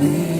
mim.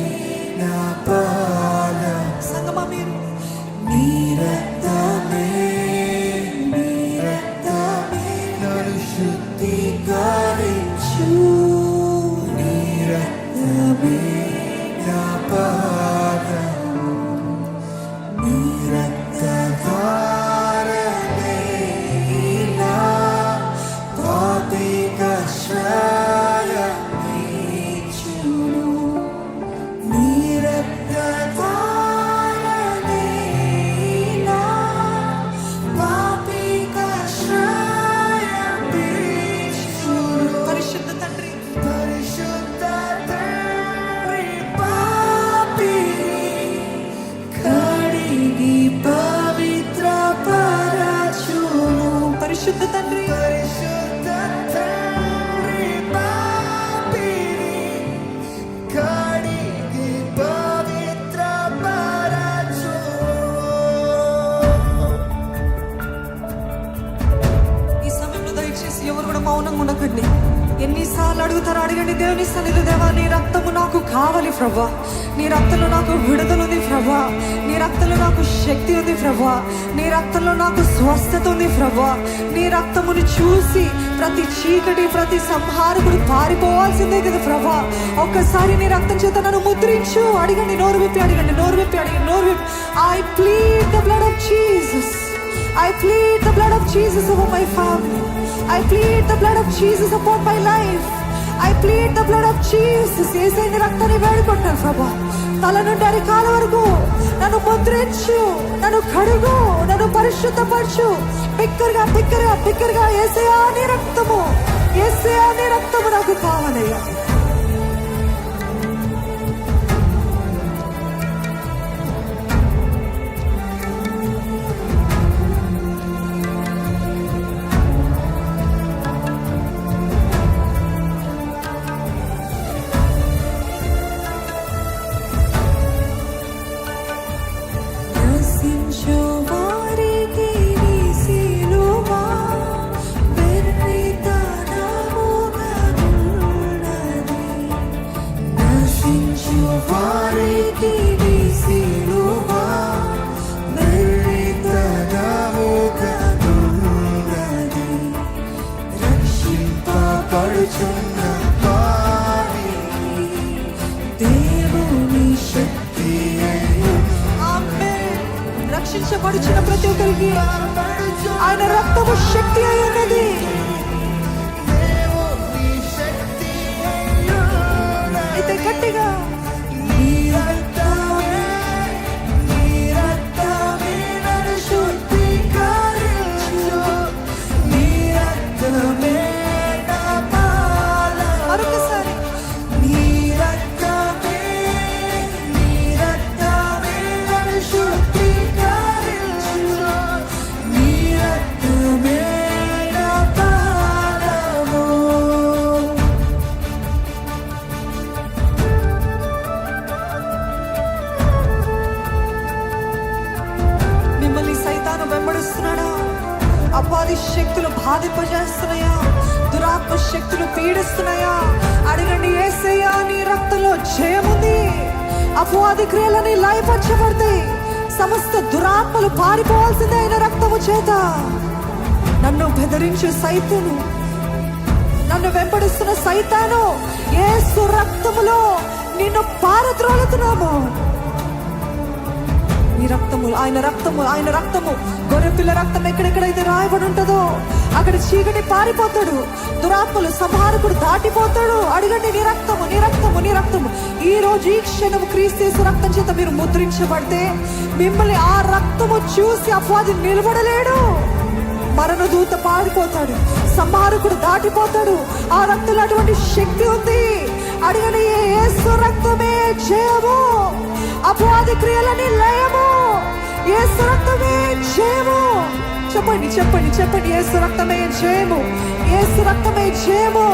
దేవా నీ రక్తము నాకు కావాలి ప్రభా. నీ రక్తంలో నాకు విడుదల ఉంది ప్రభా. నీ రక్తంలో నాకు శక్తి ఉంది ప్రభా. నీ రక్తంలో నాకు స్వస్థత ఉంది ప్రభా. నీ రక్తమును చూసి ప్రతి చీకటి ప్రతి సంహారకుడు పారిపోవాల్సిందే కదా ప్రభా. ఒక్కసారి నీ రక్తం చేత నన్ను ముద్రించు. అడగండి నోరు విప్పి అడగండి నోరు విప్పి అడగండి నోరు విప్పి. I plead the blood of Jesus I plead the blood of Jesus over my family I plead the blood of Jesus upon my life I plead the blood of Jesus ఏసైన రక్తాన్ని వేడుకుంటాను ప్రభా. తల నుండి అరికాల వరకు నన్ను ముద్రించు నన్ను కడుగు నన్ను పరిశుద్ధపరచు. బిక్కరగా బిక్కరగా బిక్కరగా ఏసయా నీ రక్తము ఏసయా నీ రక్తము నాకు కావాలయ్యా. వారికి నీ సిలువ వెర్రితనముగా ఉన్నది. రక్షింపబడుచున్న వారిని దేవుని శక్తి. రక్షించబడుచున్న ప్రతి ఒక్కరికి ఆయన రక్తము శక్తి అయి ఉన్నది దేవుని శక్తి అయ్యున్నది. అయితే గట్టిగా అపవాది క్రియలని లయపరచబడతాయి సమస్త దురాత్మలు పారిపోవాల్సిందే అయిన రక్తము చేత. నన్ను బెదిరించు సైతును నన్ను వెంబడిస్తున్న సైతాను ఏసు రక్తములో నిన్ను పారద్రోలుతున్నాము. ఈ రక్తము ఆయన రక్తము ఆయన రక్తము గొర్రెపిల్ల రక్తం ఎక్కడెక్కడైతే రాయబడి ఉంటుందో అక్కడ చీకటి పారిపోతాడు. దురాత్మలు సంహారకుడు దాటిపోతాడు. అడగండి నీ రక్తము నీ రక్తము నీ రక్తము. ఈ రోజు ఈ క్షణం క్రీస్తు రక్తం చేత మీరు ముద్రించబడితే మిమ్మల్ని ఆ రక్తము చూసి అపవాది నిలబడలేడు. మరణ దూత పారిపోతాడు సంహారకుడు దాటిపోతాడు. ఆ రక్తంలో అటువంటి శక్తి ఉంది. అడగని యేసు రక్తమే చేయము అపవాది క్రియలని లయము. యేసు రక్తమే చేయము చెప్పండి చెప్పండి చెప్పండి. యేసు రక్తమే చేయము యేసు రక్తమే చేయము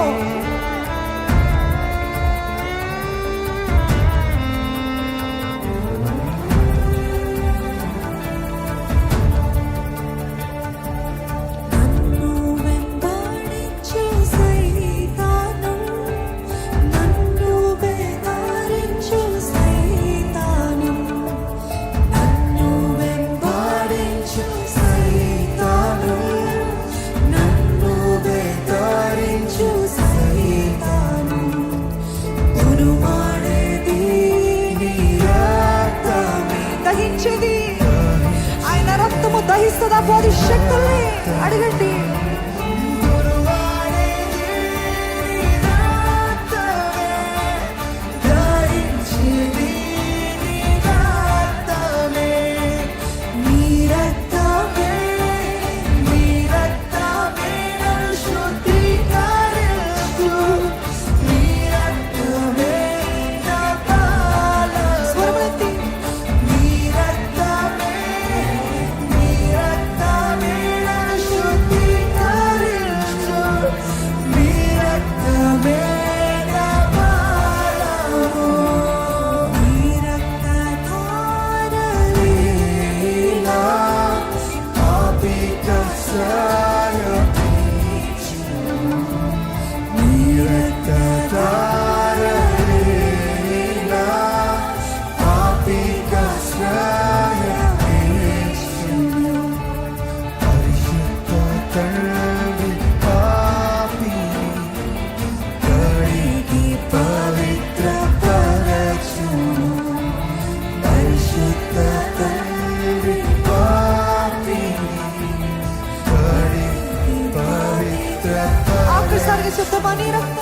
రక్తము దహిస్తుందా శక్తుల్ని అడగండి. the money to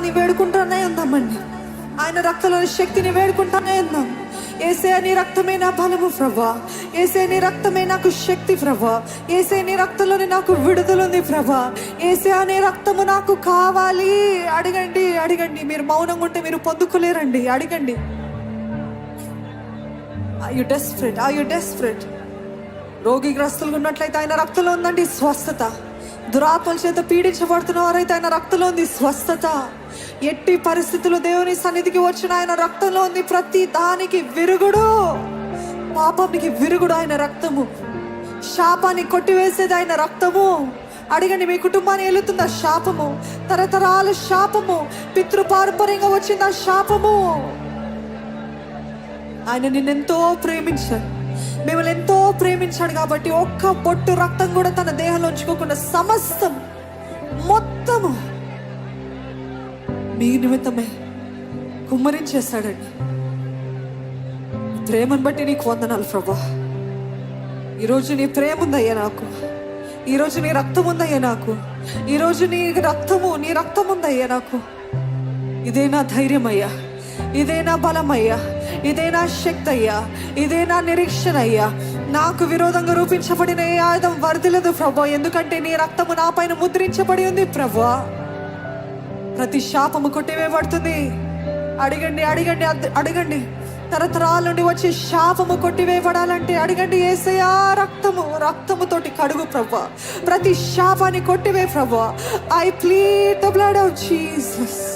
రక్తాన్ని వేడుకుంటానే ఉందామండి ఆయన రక్తంలోని శక్తిని వేడుకుంటానే ఉందాం ఏసే నీ రక్తమే నా బలము ప్రభా. ఏసే నీ రక్తమే నాకు శక్తి ప్రభా. ఏసే నీ రక్తంలోని నాకు విడుదలుంది ప్రభా. ఏసే అనే రక్తము నాకు కావాలి. అడగండి అడగండి. మీరు మౌనంగా ఉంటే మీరు పొందుకోలేరండి. అడగండి. I you desperate I you desperate రోగిగ్రస్తులు ఉన్నట్లయితే ఆయన రక్తంలో ఉందండి స్వస్థత. దురాత్మల చేత పీడించబడుతున్న వారైతే ఆయన రక్తంలో ఉంది. స్వస్థత. ఎట్టి పరిస్థితులు దేవుని సన్నిధికి వచ్చిన ఆయన రక్తంలో ఉంది. ప్రతి దానికి విరుగుడు. పాపానికి విరుగుడు ఆయన రక్తము. శాపాన్ని కొట్టివేసేది ఆయన రక్తము. అడగండి మీ కుటుంబాన్ని వెళుతుందా శాపము. తరతరాల శాపము. పితృపారంపర్యంగా వచ్చింది? ఆ శాపము. ఆయన నిన్నెంతో ప్రేమించారు. మిమ్మల్ని ఎంతో ప్రేమించాడు కాబట్టి ఒక్క బొట్టు రక్తం కూడా తన దేహంలో ఉంచుకోకుండా సమస్తం మొత్తము మీ నిమిత్తమే కుమ్మరించేస్తాడండి ప్రేమను బట్టి నీకు వందనాలు ప్రభా. ఈరోజు నీ ప్రేమ ఉందయ్యా నాకు. ఈరోజు నీ రక్తం ఉందయ్యా నాకు. ఈరోజు నీ రక్తము నీ రక్తం ఉందయ్యా నాకు. ఇదే నా ధైర్యం అయ్యా ఇదే నా బలమయ్యా. ఇదే నా శక్తి అయ్యా ఇదే నా నిరీక్షణ అయ్యా నాకు విరోధంగా రూపించబడిన ఏ ఆయుధం వర్దిలేదు ప్రభా. ఎందుకంటే నీ రక్తము నా పైన ముద్రించబడి ఉంది ప్రభా. ప్రతి శాపము కొట్టివేయబడుతుంది. అడగండి అడగండి అడగండి. తరతరాల నుండి వచ్చే శాపము కొట్టివేయబడాలంటే అడగండి ఏసయా రక్తము రక్తముతోటి కడుగు ప్రభా. ప్రతి శాపాన్ని కొట్టివే ప్రభా. I plead the blood of Jesus